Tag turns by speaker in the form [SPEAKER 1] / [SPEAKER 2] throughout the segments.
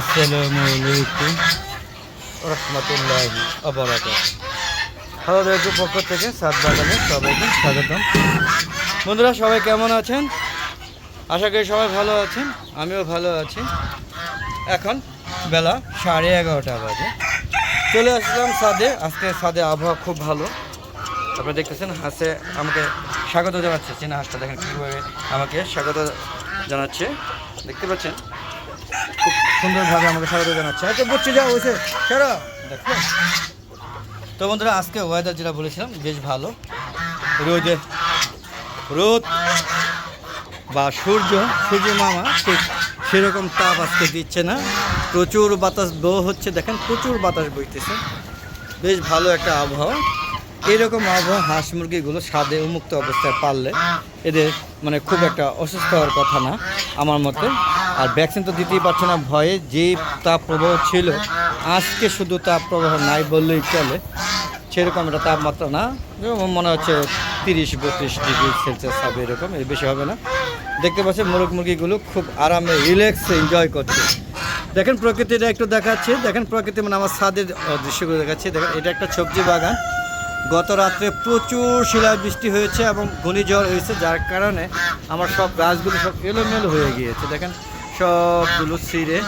[SPEAKER 1] আসসালামু আলাইকুম। রহমতুল্লাহি আবরাকাত। হ্যালো রেডিও পক্ষ থেকে সাত বাগানে সবাইকে স্বাগতম। বন্ধুরা, সবাই কেমন আছেন? আশা করি সবাই ভালো আছেন, আমিও ভালো আছি। এখন বেলা সাড়ে এগারোটা বাজে। চলে আসলাম সাদে। আজকে সাদে আবহাওয়া খুব ভালো। আপনারা দেখতেছেন, হাসে আমাকে স্বাগত জানাচ্ছে। চেনা হাঁসটা দেখেন কীভাবে আমাকে স্বাগত জানাচ্ছে। দেখতে পাচ্ছেন? সুন্দরভাবে আমাকে স্বাগত জানাচ্ছে। আচ্ছা বুঝছি যা হয়েছে সেরা। তো বন্ধুরা, আজকে ওয়েদার যেটা বলেছিলাম, বেশ ভালো। রোদে রোদ বা সূর্য সূর্য মামা, ঠিক সেরকম তাপ আজকে দিচ্ছে না। প্রচুর বাতাস বো হচ্ছে, দেখেন, প্রচুর বাতাস বইতেছে। বেশ ভালো একটা আবহাওয়া। এরকম আবহাওয়া হাঁস মুরগিগুলো স্বাদে উন্মুক্ত অবস্থায় পারলে এদের মানে খুব একটা অসুস্থ হওয়ার কথা না, আমার মতে। আর ভ্যাকসিন তো দিতেই পারছে না, ভয়ে যে তাপ প্রবাহ ছিল, আজকে শুধু তাপ প্রবাহ নাই বললেই চলে। সেরকম একটা তাপমাত্রা না মনে হচ্ছে তিরিশ, বত্রিশ ডিগ্রি সেলসিয়াস হবে এরকম, এর বেশি হবে না। দেখতে পাচ্ছেন মোরগ মুরগিগুলো খুব আরামে রিল্যাক্সে এনজয় করছে। দেখেন প্রকৃতিটা একটু দেখাচ্ছে। দেখেন প্রকৃতি মানে আমার ছাদের দৃশ্যগুলো দেখাচ্ছে। দেখেন, এটা একটা সবজি বাগান। গত রাত্রে প্রচুর শিলায় বৃষ্টি হয়েছে এবং ঘূর্ণিঝড় হয়েছে, যার কারণে আমার সব গাছগুলো সব এলোমেলো হয়ে গিয়েছে। দেখেন সবগুলো ছিঁড়ে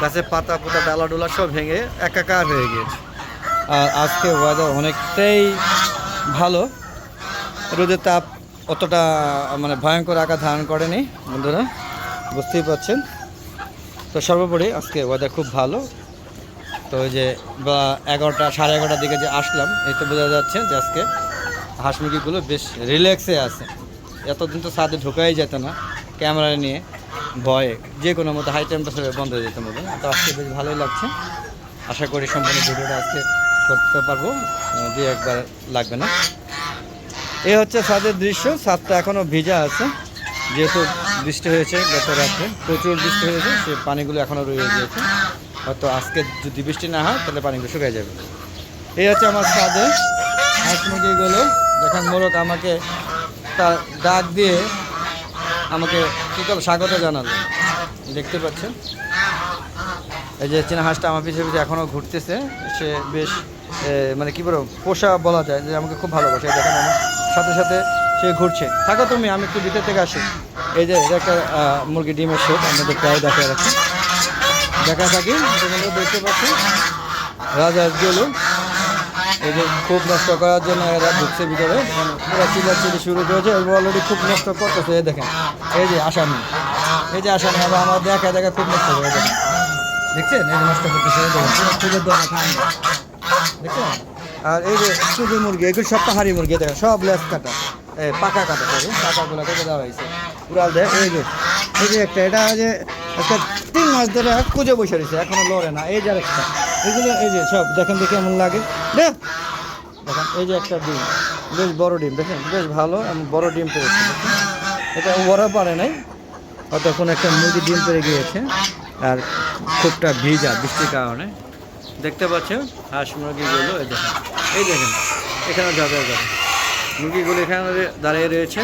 [SPEAKER 1] গাছের পাতা পোতা ডালা ডোলা সব ভেঙে একাকার হয়ে গিয়েছে। আর আজকে ওয়েদার অনেকটাই ভালো। রোদের তাপ অতটা মানে ভয়ঙ্কর আকার ধারণ করেনি, বন্ধুরা, বুঝতেই পারছেন। তো সর্বোপরি আজকে ওয়েদার খুব ভালো। তো ওই যে বা এগারোটা, সাড়ে এগারোটার দিকে যে আসলাম, এই তো বোঝা যাচ্ছে যে আজকে হাঁস মুরগিগুলো বেশ রিল্যাক্সে আছে। এতদিন তো ছাদে ঢোকাই যেত না, ক্যামেরা নিয়ে। ভয়ে, যে কোনো মতো হাই টেম্পারেচারে বন্ধ হয়ে যেতে মতো তো আজকে বেশ ভালোই লাগছে। আশা করি সম্পূর্ণ ভিডিওটা আজকে করতে পারব। দুই একবার লাগবে না। এই হচ্ছে ছাদের দৃশ্য। ছাদটা এখনও ভিজা আছে। যেহেতু বৃষ্টি হয়েছে গত রাত্রে প্রচুর বৃষ্টি হয়েছে, সে পানিগুলো এখনও রয়ে গিয়েছে। হয়তো আজকে যদি বৃষ্টি না হয়, তাহলে পানিগুলো শুকিয়ে যাবে। এই হচ্ছে আমার ছাদে। হাঁস মুরগিগুলো। দেখেন মোরক আমাকে তার ডাক দিয়ে আমাকে কী করে স্বাগত জানালো। দেখতে পাচ্ছেন? এই যে চীনা হাঁসটা আমার পিছিয়ে পিছিয়ে এখনও ঘুরতেছে। সে বেশ মানে কি বলব, পোষা বলা যায় যে আমাকে খুব ভালোবাসে। দেখেন আমার সাথে সাথে সে ঘুরছে। থাকো তুমি, আমি একটু ভিতর থেকে আসি। এই যে, এটা একটা মুরগি ডিমের শেপ আমাদের প্রায় দেখা রাখি। দেখা থাকি দেখতে পাচ্ছ রাজা এই যে খুব নষ্ট করার জন্য এরা ঢুকছে ভিতরে। মানে পুরো চিল্লা চিলি শুরু করেছে, এবং অলরেডি খুব নষ্ট করতেছে, এই দেখেন। এই যে আসামি। এই যে আসামি আবার আমার দেখা দেখা খুব নষ্ট করে দেখেন দেখছেন? এই নষ্ট করতেছে দেখেন। দেখছেন? আর এই যে চুজি মুরগি, এগুলো সব পাহাড়ি মুরগি দেখেন, সব লেস কাটা। পাকা কাটা সরি পাকাগুলো কেটে দেওয়া হয়েছে। উড়াল দেয়, এই যে এই যে একটা, এটা যে একটা তিন মাস ধরে খুঁজে বসে রয়েছে, এখনও লড়ে না। এই যে আরেকটা, এগুলো, এই যে সব, দেখেন দেখে কেমন লাগে। দেখ দেখেন, এই যে একটা ডিম, বেশ বড় ডিম, দেখেন, বেশ ভালো এবং বড় ডিম পেরেছে। এটা ওরা পারে নাই হয়তো কোনো একটা মুরগি ডিম পেরে গিয়েছে, আর খুবটা ভিজা বৃষ্টির কারণে। দেখতে পাচ্ছেন হাঁস মুরগিগুলো, এই দেখেন এই দেখেন, এখানে যাবে যাবে। মুরগিগুলো এখানে দাঁড়িয়ে রয়েছে,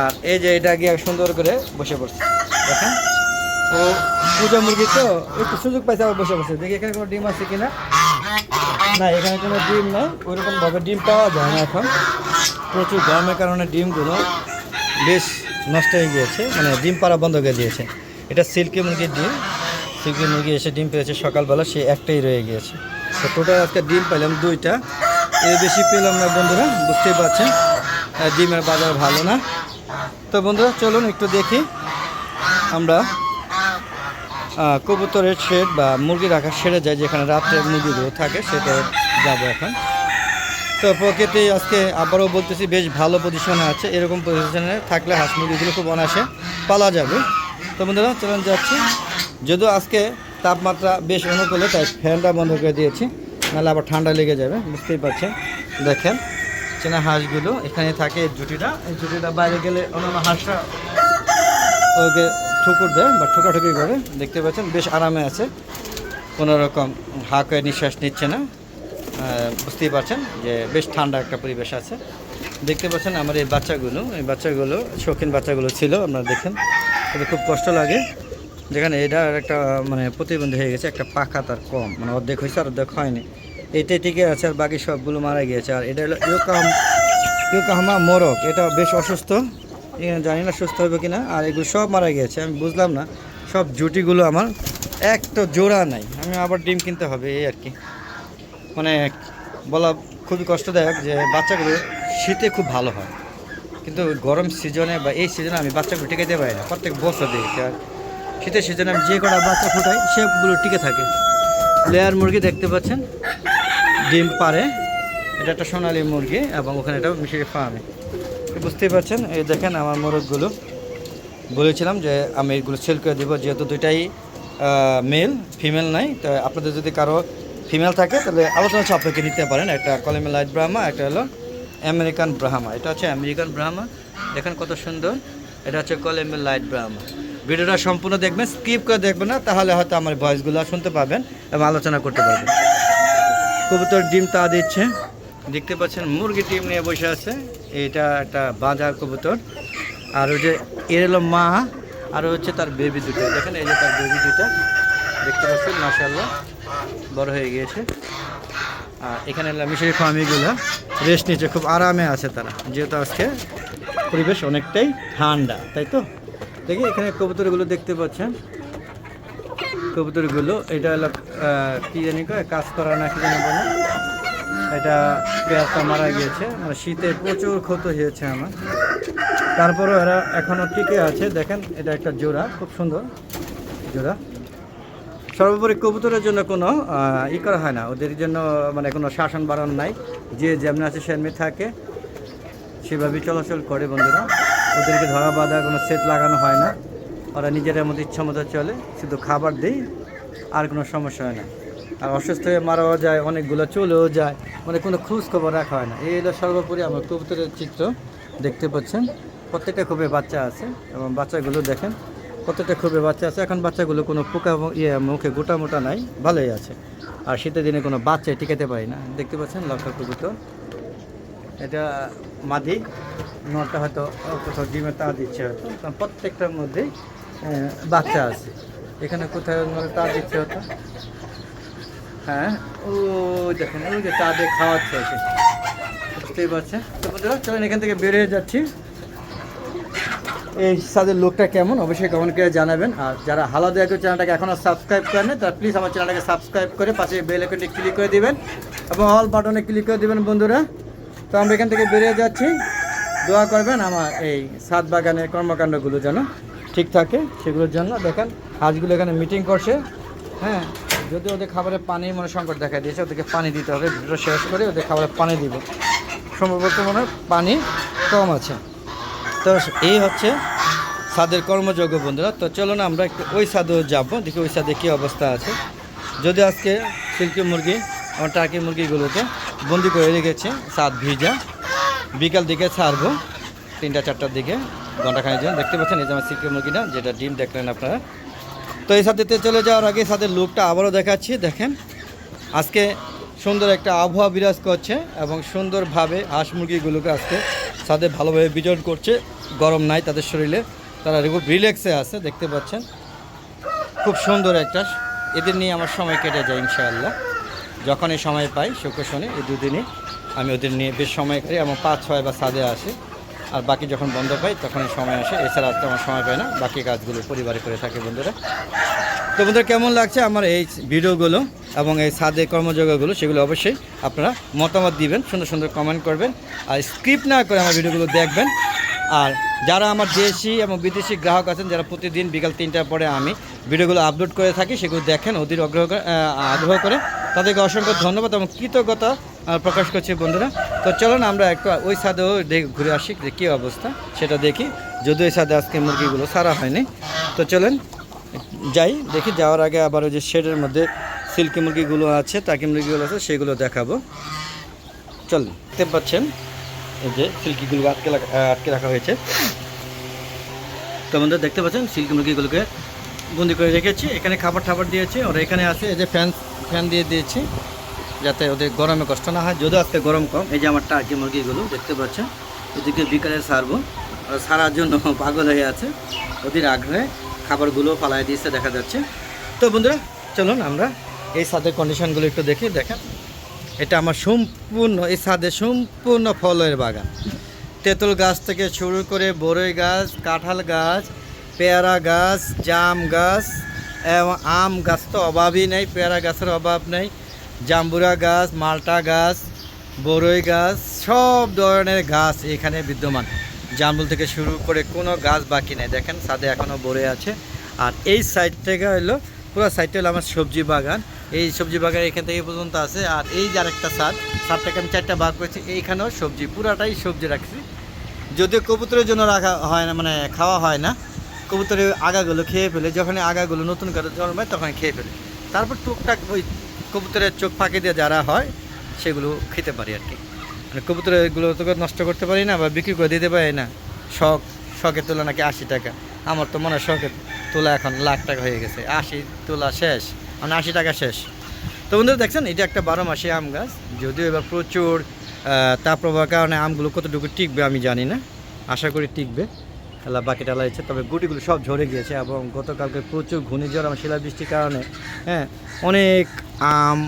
[SPEAKER 1] আর এই যে এটা গিয়ে সুন্দর করে বসে পড়ছে, দেখেন। ও, পূজা মুরগি তো, একটু সুযোগ পাইছে আবার বসে বসে দেখি এখানে কোনো ডিম আছে কিনা। না, এখানে কোনো ডিম নেই ওইরকম ভাবে ডিম পাওয়া যায় না এখন। প্রচুর গরমের কারণে ডিমগুলো বেশ নষ্ট হয়ে গিয়েছে মানে ডিম পাড়া বন্ধ করে দিয়েছে। এটা সিল্কি মুরগির ডিম, সিল্কি মুরগি এসে ডিম পেয়েছে সকালবেলা, সে একটাই রয়ে গিয়েছে। তো টোটাল আজকে ডিম পেলাম দুইটা। এর বেশি পেলাম না বন্ধুরা, বুঝতেই পারছেন। ডিমের বাজার ভালো না। তো বন্ধুরা, চলুন একটু দেখি আমরা কবুতরের শেড বা মুরগি রাখা সেরে যায় যেখানে রাত্রে মুরগিগুলো থাকে, সেটা যাব এখন। তো প্রকৃতি আজকে আবারও বলতেছি, বেশ ভালো পজিশনে আছে। এরকম পজিশনে থাকলে হাঁস মুরগিগুলো খুব অনায়াসে পালা যাবে। তো বন্ধুরা, চলুন যাচ্ছি। যদিও আজকে তাপমাত্রা বেশ অনুকূলে, তাই ফ্যানটা বন্ধ করে দিয়েছি। নাহলে আবার ঠান্ডা লেগে যাবে, বুঝতেই পারছেন। দেখেন, চেনা হাঁসগুলো এখানে থাকে জুটিটা। এই জুটিটা বাইরে গেলে অন্যান্য হাঁসটা ওকে ঠুকুর দেয় বা ঠুকাঠুকি করে, দেখতে পাচ্ছেন, বেশ আরামে আছে। কোনো রকম হাঁক নিঃশ্বাস নিচ্ছে না। বুঝতেই পারছেন যে বেশ ঠান্ডা একটা পরিবেশ আছে। দেখতে পাচ্ছেন আমার এই বাচ্চাগুলো এই বাচ্চাগুলো, শৌখিন বাচ্চাগুলো ছিল, আপনারা দেখেন। এতে খুব কষ্ট লাগে। যেখানে এটা একটা মানে প্রতিবন্ধী হয়ে গেছে, একটা পাখা তার কম মানে অর্ধেক হয়েছে আর অর্ধেক হয়নি। এটাই টিকে আছে আর বাকি সবগুলো মারা গিয়েছে। আর এটা হলো ইউকাম ইউকাহামা মোরগ, এটা বেশ অসুস্থ। এ, জানি না সুস্থ হবে কিনা, আর এগুলো সব মারা গিয়েছে, আমি বুঝলাম না। সব জুটিগুলো আমার, এক তো জোড়া নাই, আমি আবার ডিম কিনতে হবে, এই আর কি। মানে বলা খুবই কষ্টদায়ক যে বাচ্চাগুলো শীতে খুব ভালো হয়। কিন্তু গরম সিজনে বা এই সিজনে আমি বাচ্চাগুলো টিকাইতে পারি না, প্রত্যেক বছর দেখেছি আর শীতের সিজনে আমি যে কটা বাচ্চা ফুটাই, সেগুলো টিকে থাকে। লেয়ার মুরগি দেখতে পাচ্ছেন, ডিম পারে, এটা একটা সোনালি মুরগি এবং ওখানে এটা মিশিয়ে ফার্মে। বুঝতেই পারছেন, এই দেখেন আমার মোরগগুলো। বলেছিলাম যে আমি এগুলো সেল করে দেবো, যেহেতু দুইটাই মেল ফিমেল নাই, তো আপনাদের যদি কারও ফিমেল থাকে, তাহলে আলোচনা সাপেক্ষে নিতে পারেন। একটা কলেমে লাইট ব্রাহ্মা একটা হলো আমেরিকান ব্রাহ্মা এটা হচ্ছে আমেরিকান ব্রাহ্মা দেখেন কত সুন্দর। এটা হচ্ছে কলেমে লাইট ব্রাহ্মা ভিডিওটা সম্পূর্ণ দেখবেন স্কিপ করে দেখবেন না, তাহলে হয়তো আমার ভয়েসগুলো শুনতে পাবেন এবং আলোচনা করতে পারবেন। কবুতর ডিম তা দিচ্ছে। দেখতে পাচ্ছেন, মুরগি ডিম নিয়ে বসে আছে। এটা একটা বাজার কবুতর। আর ওই যে এর মা, আর হচ্ছে তার বেবি দুটো। দেখেন এই যে তার বেবি দুটো। দেখতে পাচ্ছেন মাসাল্লাহ বড় হয়ে গিয়েছে। আর এখানে মিশরি ফার্মিগুলো রেস্ট নিচ্ছে, খুব আরামে আছে তারা। যেহেতু আজকে পরিবেশ অনেকটাই ঠান্ডা, তাই তো? দেখি এখানে কবুতরগুলো দেখতে পাচ্ছেন। কবুতরগুলো, এটা হলো কি জানি কাজ করা না কি জানি বলে। এটা পেঁয়াজটা মারা গিয়েছে। মানে শীতে প্রচুর ক্ষত হয়েছে আমার। তারপরেও এরা এখনও টিকে আছে। দেখেন, এটা একটা জোড়া, খুব সুন্দর জোড়া। সর্বোপরি কবুতরের জন্য কোনো ই করা হয় না। ওদের জন্য মানে কোনো শাসন বারণ নাই। যে যেমনি আছে সেমনি থাকে। সেভাবেই চলাচল করে বন্ধুরা। ওদেরকে ধরা বাঁধা, কোনো সেট লাগানো হয় না। ওরা নিজেদের মতো ইচ্ছা মতো চলে। শুধু খাবার দিই, আর কোনো সমস্যা হয় না। আর অসুস্থ হয়ে মারাও যায়, অনেকগুলো চলেও যায় মানে কোনো খোঁজ খবর রাখা হয় না। এই হলো সর্বোপরি আমার কবুতরের চিত্র দেখতে পাচ্ছেন। প্রত্যেকটা খুবই বাচ্চা আছে এবং বাচ্চাগুলো দেখেন, প্রত্যেকটা খুবই বাচ্চা আছে। এখন বাচ্চাগুলো কোনো পোকা ইয়ে মুখে গোটা মোটা নাই, ভালোই আছে। আর শীতের দিনে কোনো বাচ্চা টিকাতে পারি না। দেখতে পাচ্ছেন লক্ষা কবুতর। এটা মাদি নটা হয়তো কোথাও ডিমে তা দিচ্ছে হয়তো, কারণ প্রত্যেকটার মধ্যেই বাচ্চা আছে। এখানে কোথায় তা দিচ্ছে হয়তো? হ্যাঁ ও দেখেন, ওই যে তা দিয়ে খাওয়াচ্ছে এসে বুঝতেই পারছে তো বন্ধুরা, চলেন এখান থেকে বেরিয়ে যাচ্ছি। এই সাদের লোকটা কেমন? অবশ্যই কমেন্ট করে জানাবেন। আর যারা হালাদা একটু চ্যানেলটাকে এখনও সাবস্ক্রাইব করেন তারা প্লিজ আমার চ্যানেলটাকে সাবস্ক্রাইব করে পাশে বেল আইকনটি ক্লিক করে দিবেন এবং অল বাটনে ক্লিক করে দিবেন বন্ধুরা। তো আমরা এখান থেকে বেরিয়ে যাচ্ছি। দোয়া করবেন আমার এই সাত বাগানের কর্মকাণ্ডগুলো যেন ঠিক থাকে, সেগুলোর জন্য দেখেন, হাঁসগুলো এখানে মিটিং করছে। হ্যাঁ যদি ওদের খাবারে পানি মনে সংকট দেখা দিয়েছে, ওদেরকে পানি দিতে হবে। ভিডিও শেষ করে ওদের খাবারে পানি দিব। সম্ভবত মনে পানি কম আছে। তো এই হচ্ছে সাদের কর্মযোগ্য বন্ধুরা। তো চলো না আমরা একটু ওই সাদেও যাব, দেখি ওই সাদে কী অবস্থা আছে। যদি আজকে সিল্কি মুরগি আমার টার্কি মুরগিগুলোকে বন্দি করে রেখেছে সাত ভিজা, বিকাল দিকে ছাড়বো, তিনটা, চারটার দিকে ঘণ্টা খানির জন্য। দেখতে পাচ্ছেন এই যে আমার সিল্কি মুরগিটা, যেটা ডিম দেখলেন আপনারা। তো এই সাথেতে চলে যাওয়ার আগে সাথে লুকটা আবারও দেখাচ্ছি, দেখেন। আজকে সুন্দর একটা আবহাওয়া বিরাজ করছে এবং সুন্দরভাবে হাঁস মুরগিগুলোকে আজকে সাথে ভালোভাবে বিচরণ করছে। গরম নাই তাদের শরীরে, তারা রিল্যাক্সে আছে, দেখতে পাচ্ছেন। খুব সুন্দর একটা এদের নিয়ে আমার সময় কেটে যায় ইনশাআল্লাহ। যখনই সময় পাই, শুক্র শনি, এই দুদিনই আমি ওদের নিয়ে বেশ সময় কাটি এবং পাঁচ ছয় বা সাদে আসে। আর বাকি যখন বন্ধ পাই, তখনই সময় আসে। এছাড়া তো আমার সময় পাই না। বাকি কাজগুলো পরিবারে করে থাকে বন্ধুরা। তো বন্ধুরা, কেমন লাগছে আমার এই ভিডিওগুলো এবং এই সাদে কর্মযোগ্যগুলো সেগুলো অবশ্যই আপনারা মতামত দিবেন, সুন্দর সুন্দর কমেন্ট করবেন আর স্ক্রিপ্ট না করে আমার ভিডিওগুলো দেখবেন। আর যারা আমার দেশি এবং বিদেশি গ্রাহক আছেন, যারা প্রতিদিন বিকাল তিনটার পরে আমি ভিডিওগুলো আপলোড করে থাকি, সেগুলো দেখেন ওদের আগ্রহ আগ্রহ করে তাদেরকে অসংখ্য ধন্যবাদ এবং কৃতজ্ঞতা প্রকাশ করছি বন্ধুরা। তো চলুন আমরা একটু ওই সাদেও ঘুরে আসি, যে কী অবস্থা, সেটা দেখি। যদিও ওই সাদে আজকে মুরগিগুলো সারা হয়নি। তো চলেন, যাই, দেখি, যাওয়ার আগে আবার ওই যে শেডের মধ্যে সিল্কি মুরগিগুলো আছে, টাকি মুরগিগুলো আছে, সেগুলো দেখাবো। চল দেখতে পাচ্ছেন, এই যে সিল্কিগুলো আটকে আটকে রাখা হয়েছে। তো বন্ধুরা, দেখতে পাচ্ছেন, সিল্কি মুরগিগুলোকে বন্দি করে রেখেছি। এখানে খাবার টাবার দিয়েছি। ওরা এখানে আছে, এই যে ফ্যান ফ্যান দিয়ে দিয়েছি, যাতে ওদের গরমে কষ্ট না হয়। যদিও আজকে গরম কম, এই যে আমার টার্কি মুরগিগুলো, দেখতে পাচ্ছেন? ওদিকে বিকালে সারবো। সারার জন্য পাগল হয়ে আছে। ওদের আগ্রহে খাবারগুলো ফালাই দিয়েছে, দেখা যাচ্ছে। তো বন্ধুরা, চলুন আমরা এই সাদের কন্ডিশনগুলো একটু দেখি দেখেন। এটা আমার সম্পূর্ণ, এই ছাদে সম্পূর্ণ ফলের বাগান। তেঁতুল গাছ থেকে শুরু করে বরই গাছ, কাঁঠাল গাছ পেয়ারা গাছ, জাম গাছ, এবং আম গাছ তো অভাবই নেই, পেয়ারা গাছের অভাব নেই। জাম্বুরা গাছ, মালটা গাছ, বরই গাছ, সব ধরনের গাছ এখানে বিদ্যমান। জামরুল থেকে শুরু করে কোনো গাছ বাকি নেই। দেখেন, ছাদে এখনও বরে আছে। আর এই সাইড থেকে হলো, পুরো সাইডটা হলো আমার সবজি বাগান। এই সবজি বাগান এখান থেকে পর্যন্ত আছে। আর এই যে আরেকটা ছাদ, ছাদটাকে আমি চারটা ভাগ করেছি, এইখানেও সবজি, পুরাটাই সবজি রাখছি। যদিও কবুতরের জন্য রাখা হয় না মানে খাওয়া হয় না কবুতরের আগাগুলো খেয়ে ফেলে যখন আগাগুলো নতুন করে জন্মায় তখন খেয়ে ফেলে। তারপর টুকটাক ওই কবুতরের চোখ ফাঁকি দিয়ে যারা হয়, সেগুলো খেতে পারি আর কি। মানে কবুতরের এগুলো তো নষ্ট করতে পারি না বা বিক্রি করে দিতে পারি না। শখ, শখের তোলা নাকি আশি টাকা। আমার তো মনে হয় শখের তোলা এখন লাখ টাকা হয়ে গেছে। আশি তোলা শেষ মানে আশি টাকা শেষ। তো বন্ধুরা দেখছেন, এটা একটা বারো মাসে আম গাছ। যদিও এবার প্রচুর তাপপ্রবাহের কারণে আমগুলো কতটুকু টিকবে আমি জানি না। আশা করি টিকবে। আল্লাহ বাকিটা লাইছে তবে গুটিগুলো সব ঝরে গিয়েছে এবং গতকালকে প্রচুর ঘূর্ণিঝড় এবং শিলাবৃষ্টির কারণে হ্যাঁ অনেক আম,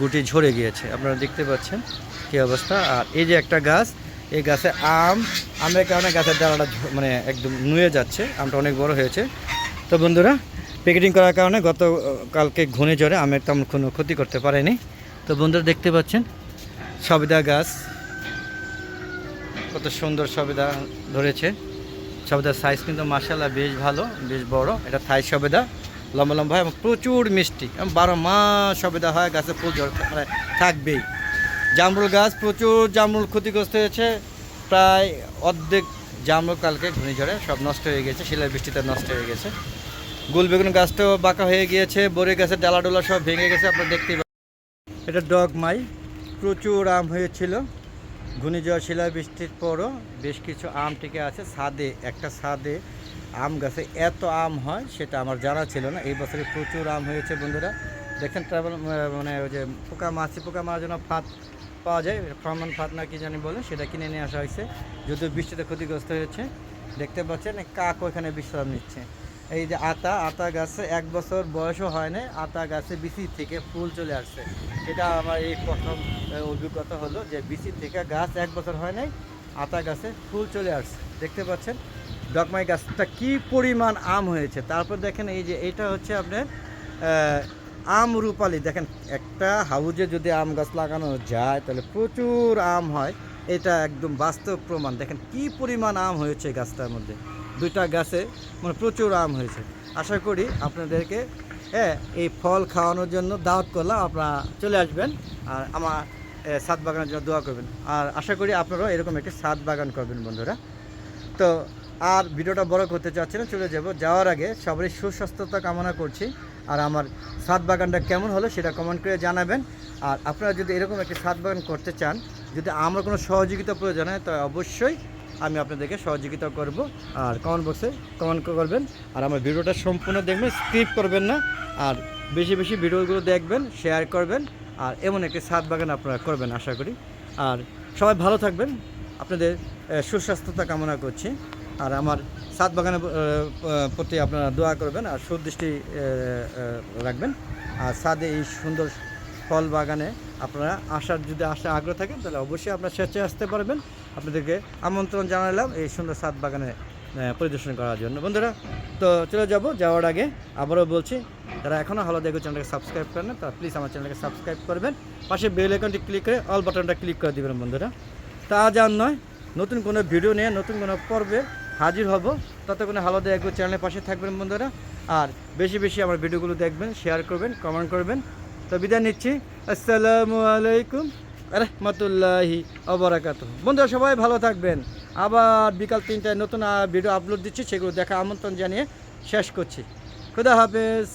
[SPEAKER 1] গুটি ঝরে গিয়েছে। আপনারা দেখতে পাচ্ছেন কী অবস্থা। আর এই যে একটা গাছ, এই গাছে আম, আমের কারণে গাছের ডালাটা মানে একদম নুয়ে যাচ্ছে, আমটা অনেক বড় হয়েছে। তো বন্ধুরা, প্যাকেটিং করার কারণে গতকালকে ঘূর্ণিঝড়ে আমের তেমন কোনো ক্ষতি করতে পারেনি। তো বন্ধুরা, দেখতে পাচ্ছেন সবিদা গাছ, কত সুন্দর সবেদা ধরেছে। সবেদার সাইজ কিন্তু মাসাল্লাহ বেশ ভালো, বেশ বড়। এটা থাই সবেদা লম্বা লম্বা হয় এবং প্রচুর মিষ্টি। এবং বারো মাস সবেদা হয় গাছে, ফুল মানে থাকবেই। জামরুল গাছ প্রচুর জামরুল ক্ষতিগ্রস্ত হয়েছে। প্রায় অর্ধেক জামরুল কালকে ঘূর্ণিঝড়ে সব নষ্ট হয়ে গেছে শিলার বৃষ্টিতে নষ্ট হয়ে গেছে। গুল বেগুন গাছটাও বাঁকা হয়ে গিয়েছে বরে গাছের ডালা ডোলা সব ভেঙে গেছে, আপনারা দেখতেই। এটা ডগ মাই। প্রচুর আম হয়েছিল। ঘূর্ণিঝড় শিলা বৃষ্টির পরও বেশ কিছু আম টিকে আছে ছাদে, একটা ছাদে আম গাছে। এত আম হয় সেটা আমার জানা ছিল না। এই বছরে প্রচুর আম হয়েছে বন্ধুরা। দেখেন ট্রাভেল মানে ওই যে পোকা মাছি পোকা মারার জন্য ফাঁদ পাওয়া যায়। ফ্রমান ফাঁদ না কি জানি বলে, সেটা কিনে নিয়ে আসা হয়েছে। যদিও বৃষ্টিতে ক্ষতিগ্রস্ত হয়েছে। দেখতে পাচ্ছেন, কাক ওখানে বিশ্রাম নিচ্ছে। এই যে আতা আতা গাছে এক বছর বয়সও হয় না আতা গাছে বিচি থেকে ফুল চলে আসছে। এটা আমার এই প্রথম অভিজ্ঞতা হলো যে বিচি থেকে গাছ এক বছর হয় নাই, আতা গাছে ফুল চলে আসছে। দেখতে পাচ্ছেন, ডকমাই গাছটা কি পরিমাণ আম হয়েছে। তারপর দেখেন এই যে এটা হচ্ছে আপনার আম রূপালি। দেখেন, একটা হাউজে যদি আম গাছ লাগানো যায়, তাহলে প্রচুর আম হয়। এটা একদম বাস্তব প্রমাণ। দেখেন, কি পরিমাণ আম হয়েছে গাছটার মধ্যে। দুইটা গাছে মানে প্রচুর আম হয়েছে। আশা করি আপনাদেরকে হ্যাঁ এই ফল খাওয়ানোর জন্য দাওয়াত করলাম। আপনারা চলে আসবেন আর আমার ছাদ বাগানের জন্য দোয়া করবেন। আর আশা করি আপনারাও এরকম একটি ছাদ বাগান করবেন বন্ধুরা। তো, আর ভিডিওটা বড় করতে চাচ্ছি না চলে যাব। যাওয়ার আগে সবারই সুস্বাস্থ্যতা কামনা করছি। আর আমার ছাদ বাগানটা কেমন হলো সেটা কমেন্ট করে জানাবেন। আর আপনারা যদি এরকম একটি ছাদ বাগান করতে চান, যদি আমার কোনো সহযোগিতা প্রয়োজন হয়, তো অবশ্যই আমি আপনাদেরকে সহযোগিতা করব। আর কমেন্ট বক্সে কমেন্ট করবেন। আর আমার ভিডিওটা সম্পূর্ণ দেখবেন স্কিপ করবেন না। আর বেশি বেশি ভিডিওগুলো দেখবেন শেয়ার করবেন। আর এমন একটি সাত বাগান আপনারা করবেন, আশা করি। আর সবাই ভালো থাকবেন। আপনাদের সুস্বাস্থ্যতা কামনা করছি। আর আমার ছাদ বাগানের প্রতি আপনারা দোয়া করবেন আর সুদৃষ্টি রাখবেন। আর ছাদে এই সুন্দর ফল বাগানে আপনারা আসার যদি আসা আগ্রহ থাকেন তাহলে অবশ্যই আপনারা স্বেচ্ছায় আসতে পারবেন। আপনাদেরকে আমন্ত্রণ জানালাম এই সুন্দর ছাদ বাগানে পরিদর্শন করার জন্য। বন্ধুরা, তো চলে যাব, যাওয়ার আগে আবারও বলছি, যারা এখনও হলো দেখো চ্যানেলকে সাবস্ক্রাইব করেন না, তারা প্লিজ আমার চ্যানেলকে সাবস্ক্রাইব করবেন। পাশে বেল আইকনটি ক্লিক করে অল বাটনটা ক্লিক করে দেবেন বন্ধুরা। তা আর নয়, নতুন কোনো ভিডিও নিয়ে, নতুন কোনো পর্বে হাজির হব। ততক্ষণে হালো দেখো চ্যানেলের পাশে থাকবেন বন্ধুরা। আর বেশি বেশি আমার ভিডিওগুলো দেখবেন শেয়ার করবেন কমেন্ট করবেন। তো বিদায় নিচ্ছি। আসসালামু আলাইকুম। রহমতুল্লাহি অবরাকাত বন্ধুরা, সবাই ভালো থাকবেন। আবার বিকাল তিনটায় নতুন ভিডিও আপলোড দিচ্ছি, সেগুলো দেখা আমন্ত্রণ জানিয়ে শেষ করছি। খুদা হাফেজ।